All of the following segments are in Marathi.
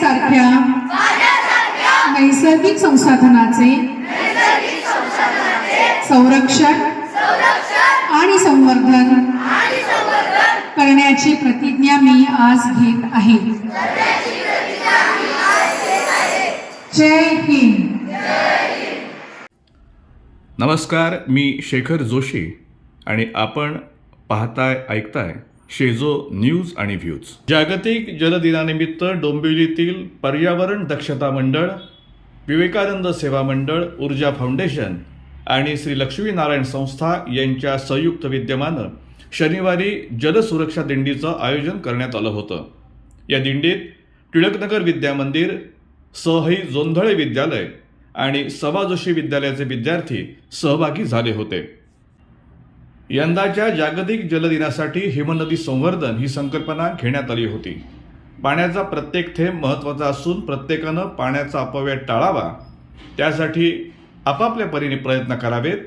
सारख्या नैसर्गिक संसाधनाचे संरक्षण आणि संवर्धन करण्याची प्रतिज्ञा मी आज घेत आहे. जय हिंद. नमस्कार मी शेखर जोशी आणि आपण पाहताय ऐकताय शेजो न्यूज आणि व्ह्यूज. जागतिक जलदिनानिमित्त डोंबिवलीतील पर्यावरण दक्षता मंडळ विवेकानंद सेवा मंडळ ऊर्जा फाउंडेशन आणि श्री लक्ष्मीनारायण संस्था यांच्या संयुक्त विद्यमानं शनिवारी जलसुरक्षा दिंडीचं आयोजन करण्यात आलं होतं. या दिंडीत टिळकनगर विद्यामंदिर सहई जोंधळे विद्यालय आणि सभा जोशी विद्यालयाचे विद्यार्थी सहभागी झाले होते. यंदाच्या जागतिक जलदिनासाठी हिमनदी संवर्धन ही संकल्पना घेण्यात आली होती. पाण्याचा प्रत्येक थेंब महत्त्वाचा असून प्रत्येकानं पाण्याचा अपव्यय टाळावा. त्यासाठी आपापल्या परीने प्रयत्न करावेत.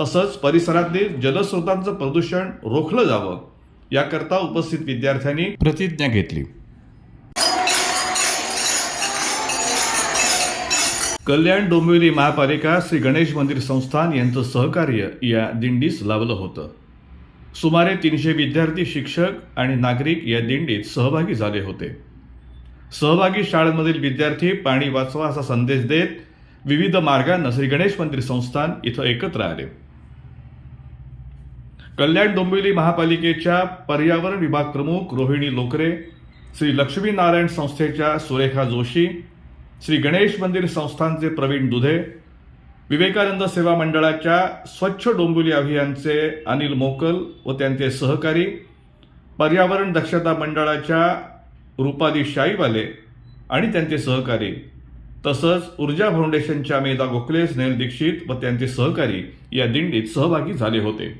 तसंच परिसरातील जलस्रोतांचं प्रदूषण रोखलं जावं. याकरता उपस्थित विद्यार्थ्यांनी प्रतिज्ञा घेतली. कल्याण डोंबिवली महापालिका श्री गणेश मंदिर संस्थान यांचं सहकार्य या दिंडीस लाभलं होतं. सुमारे तीनशे विद्यार्थी शिक्षक आणि नागरिक या दिंडीत सहभागी झाले होते. सहभागी शाळांमधील विद्यार्थी पाणी वाचवा असा संदेश देत विविध मार्गांना श्री गणेश मंदिर संस्थान इथं एकत्र आले. कल्याण डोंबिवली महापालिकेच्या पर्यावरण विभाग प्रमुख रोहिणी लोकरे श्री लक्ष्मीनारायण संस्थेच्या सुरेखा जोशी श्री गणेश मंदिर संस्थानचे प्रवीण दुधे विवेकानंद सेवा मंडळाच्या स्वच्छ डोंबिवली अभियानचे अनिल मोकल व त्यांचे सहकारी पर्यावरण दक्षता मंडळाच्या रुपाली शाईवाले आणि त्यांचे सहकारी तसंच ऊर्जा फाउंडेशनच्या मेधा गोखले स्नेहल दीक्षित व त्यांचे सहकारी या दिंडीत सहभागी झाले होते.